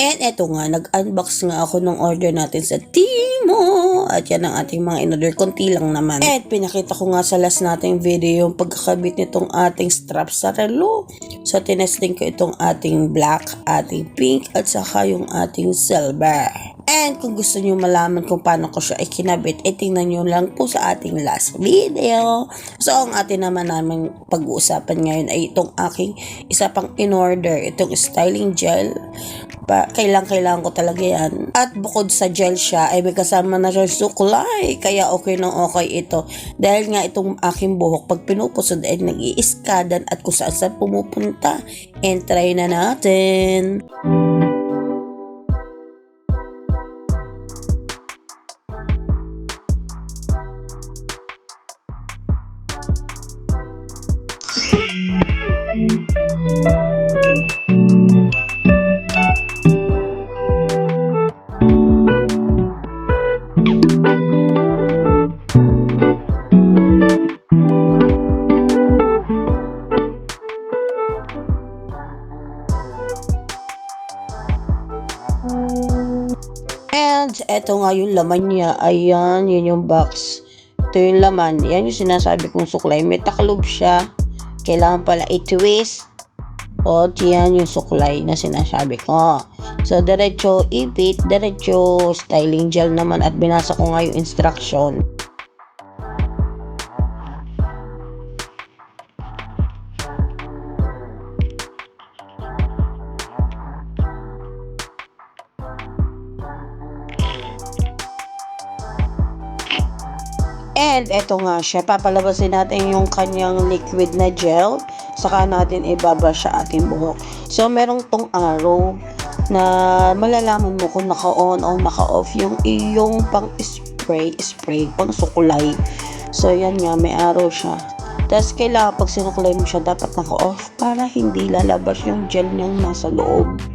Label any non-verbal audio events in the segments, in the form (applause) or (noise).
And eto nga, nag-unbox nga ako ng order natin sa Timo. At yan ang ating mga in-order. Konti lang naman. And pinakita ko nga sa last nating video yung pagkakabit nitong ating strap sa relo. So tinesting ko itong ating black, ating pink, at saka yung ating silver. And kung gusto nyo malaman kung paano ko siya ikinabit, eh tingnan nyo lang po sa ating last video. So ang atin naman namin pag-uusapan ngayon ay itong aking isa pang in-order, itong styling gel. Pa, kailang kailangan ko talaga yan. At bukod sa gel siya, ay may kasama na siya suklay. Kaya okay nang okay ito. Dahil nga itong aking buhok, pag pinupusod ay nag-iiskadan at kung saan saan pumupunta. And try na natin. And eto nga yung laman niya. Ayan, yun yung box. Ito yung laman. Yan yung sinasabi kong suklay. May taklob siya. Kailangan pala i-twist. O, yan yung suklay na sinasabi ko. So, diretso ipit, diretso styling gel naman at binasa ko nga yung instruction. And eto nga siya, papalabasin natin yung kanyang liquid na gel, saka natin ibaba sa ating buhok. So, merong tong arrow na malalaman mo kung naka-on o naka-off yung iyong pang-spray, spray, pang-sukulay. So, yan nga, may arrow siya. Tapos, kailangan pag sinukulay mo siya, dapat naka-off para hindi lalabas yung gel niyang nasa loob.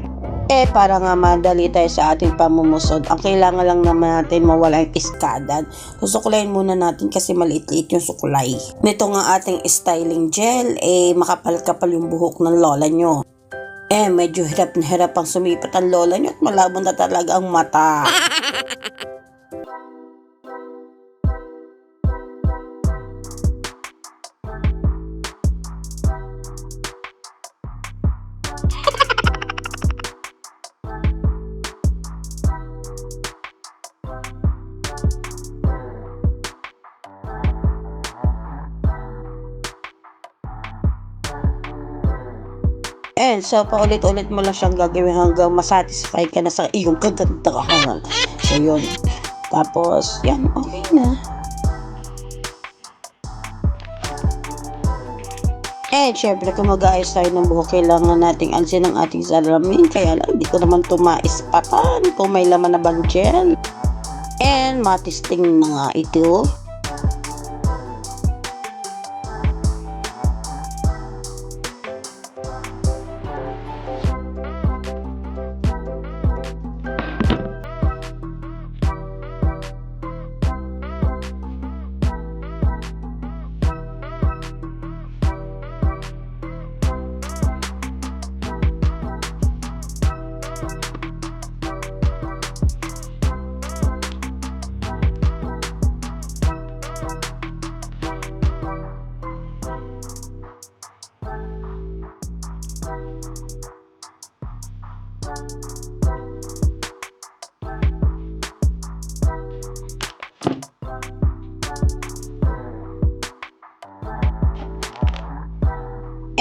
Eh, para nga madali tayo sa ating pamumusod, ang kailangan lang naman natin mawala yung iskadan. Susukulayin muna natin kasi maliit-liit yung sukulay. Nito nga ating styling gel, eh, makapal-kapal yung buhok ng lola nyo. Eh, medyo hirap na hirap ang sumipat ang lola nyo at malabo na talaga ang mata. (laughs) And so, paulit-ulit mo lang siyang gagawin hanggang masatisfy ka na sa iyong kagandahan. So, yun. Tapos, yan, okay na. And syempre, kung mag-aayos tayo ng buhok, kailangan nating alsin ang ating salamin. Kaya lang, hindi ko naman tumaispatan kung may laman na bang gel. And matisting na nga ito.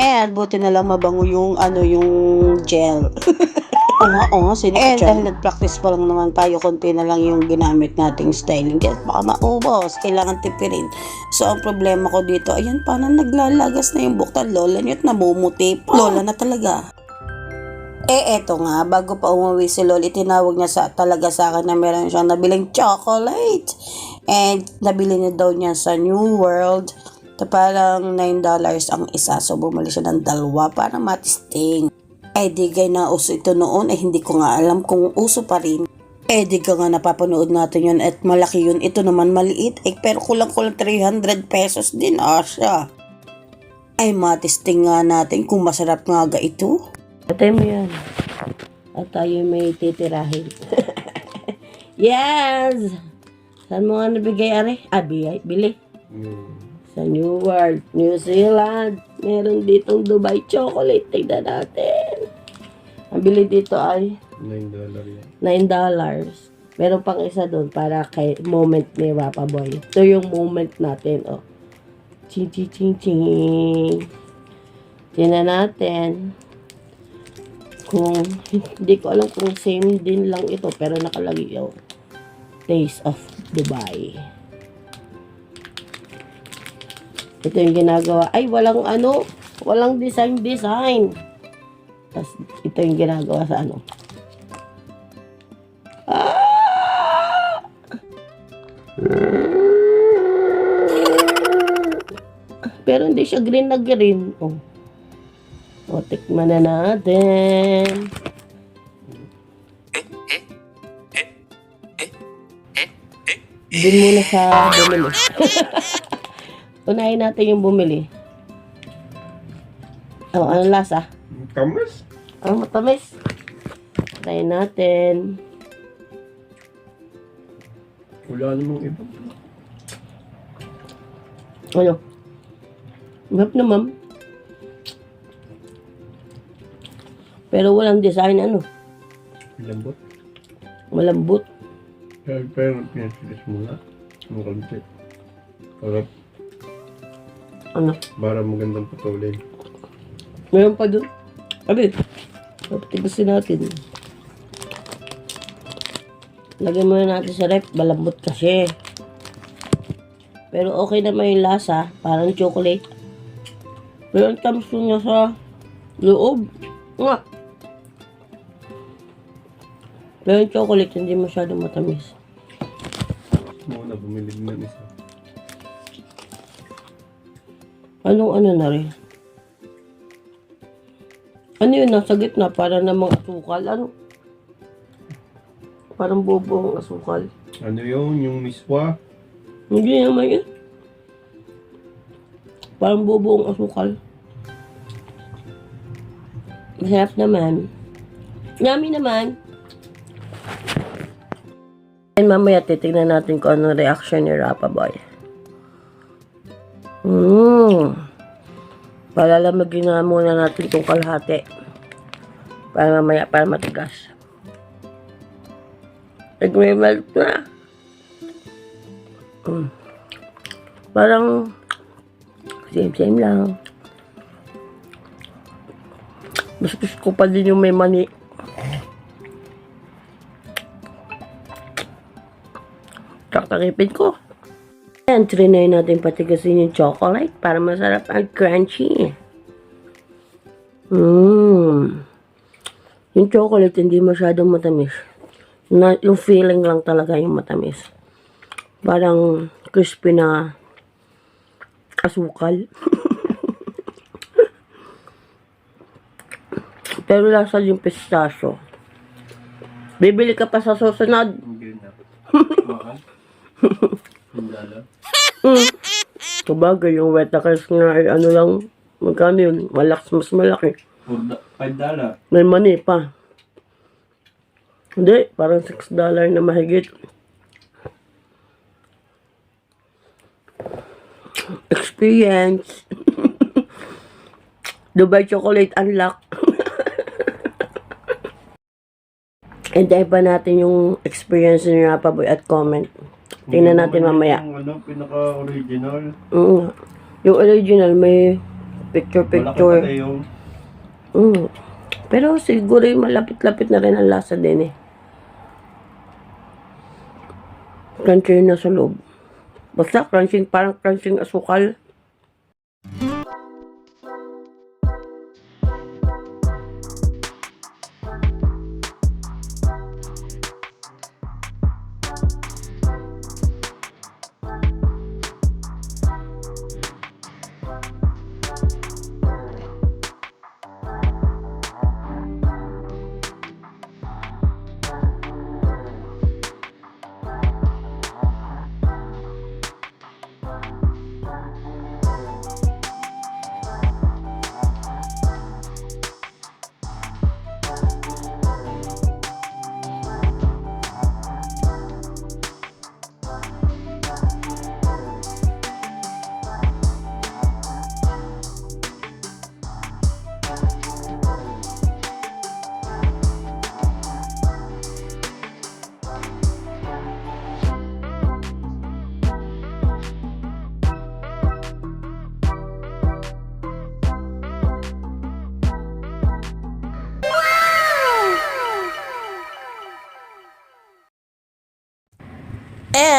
And buti na lang mabango yung ano yung gel. (laughs) Oo nga, oo sinikot And dahil nag-practice pa lang naman tayo, konti na lang yung ginamit nating styling gel. Baka maubos, kailangan tipirin. So, ang problema ko dito, ayan, paano naglalagas na yung buktan lola niyo at namumuti pa. Lola na talaga. Eh, eto nga, bago pa umuwi si Loli, tinawag niya sa, talaga sa akin na meron siyang nabiling chocolate. And nabili niya daw niya sa New World. Ta parang $9 ang isa. So, bumili siya ng dalawa para matisting. Eh, di gay na uso ito noon. Eh, hindi ko nga alam kung uso pa rin. Eh, di ka nga napapanood natin yun at malaki yun. Ito naman maliit. Eh, pero kulang-kulang 300 pesos din siya. Ay, matisting nga natin kung masarap nga ga ito. Patay mo yan. At tayo may titirahin. (laughs) yes! Saan mo nga nabigay, Are? Ah, bili. Yung Sa New World, New Zealand. Meron ditong Dubai chocolate. Tignan natin. Ang bili dito ay 9 dollar yan. 9 dollars. Meron pang isa doon para kay moment ni Papa Boy. Ito yung moment natin, oh. Ching, ching, ching, ching. Tingnan natin. Kung, (laughs) hindi ko alam kung same din lang ito, pero nakalagay, oh. Taste of Dubai. Ito yung ginagawa. Ay, walang ano, walang design-design. Tapos, ito yung ginagawa sa ano. Pero hindi siya green na green. Oh. O, tikman na natin. Doon muna sa bumili. (laughs) Unahin natin yung bumili. Oh, ano lasa? Kamas? Ang matamis. Try natin. Wala namang iba. Ano? Mahap na, ma'am. Pero walang design, ano? Lambot. Malambot. Pero, pero pinasilis mo na. Ang kalite. Para, Ano? para magandang patuloy. Meron pa doon. Abi, tigasin natin. Lagyan muna natin sa rep. Malambot kasi. Pero okay naman yung lasa. Parang chocolate. Pero ang tamis ko niya sa loob. Nga. Pero yung chocolate, hindi masyadong matamis. Muna bumili ng isa. Anong ano na rin? Ano yun, nasa gitna, para namang asukal, ano? Parang bubong asukal. Ano yun? Yung miswa? Hindi naman yun. Parang bubong asukal. Masarap naman. Yummy naman. And mamaya titignan natin kung anong reaction ni Rapa Boy. Mmm. Palalamagin na muna natin itong kalahati. Para mamaya, para matigas. Nagme-melt na. Mm. Parang same-same lang. Mas ko pa din yung may mani. Kakaripin ko. Ayan, trinay natin patigasin yung chocolate para masarap at crunchy. Mmm. Yung chocolate hindi masyadong matamis. Na, yung feeling lang talaga yung matamis. Parang crispy na asukal. (laughs) Pero lasa yung pistachio. Bibili ka pa sa susunod. (laughs) Mahal? Sandala? Mm. Sabagay, yung Wetakers nga ay ano lang, magkano yun? Malaks, mas malaki. 5 dollar. May money pa. Hindi, parang 6 dollar na mahigit. Experience. (laughs) Dubai Chocolate Unlock. (laughs) Hintayin pa natin yung experience ni Rapa Boy at comment. Tingnan natin mamaya. Yung ano, pinaka-original. Oo nga. Yung original may picture-picture. yung Mm. Pero siguro yung malapit-lapit na rin ang lasa din eh. Crunchy na sa loob. Basta crunching, parang crunching asukal.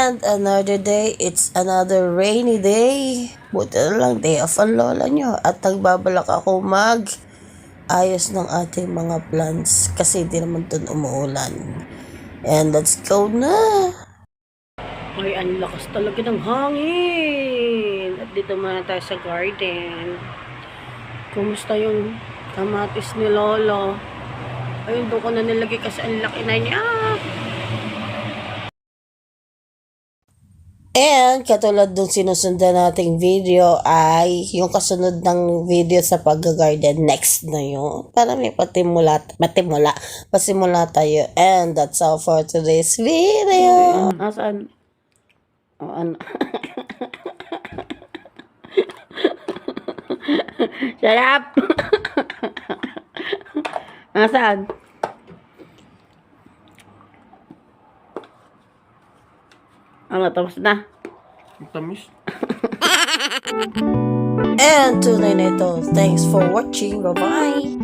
And another day, it's another rainy day. Buti na lang, day off ang lola nyo. At nagbabalak ako mag ayos ng ating mga plants kasi di naman dun umuulan. And let's go na! Ay, ang lakas talaga ng hangin! At dito muna tayo sa garden. Kumusta yung kamatis ni Lolo? Ayun, doon ko na nilagay kasi ang laki na niya. And katulad dun sinusundan nating video ay yung kasunod ng video sa pag-garden next na yun. Para may patimula, patimula, pasimula tayo. And that's all for today's video. Asan? Oh, ano? (laughs) Shut up! (laughs) Nasaan? Ano, tapos na? Tamis. (laughs) And tunay na ito. Thanks for watching. Bye-bye!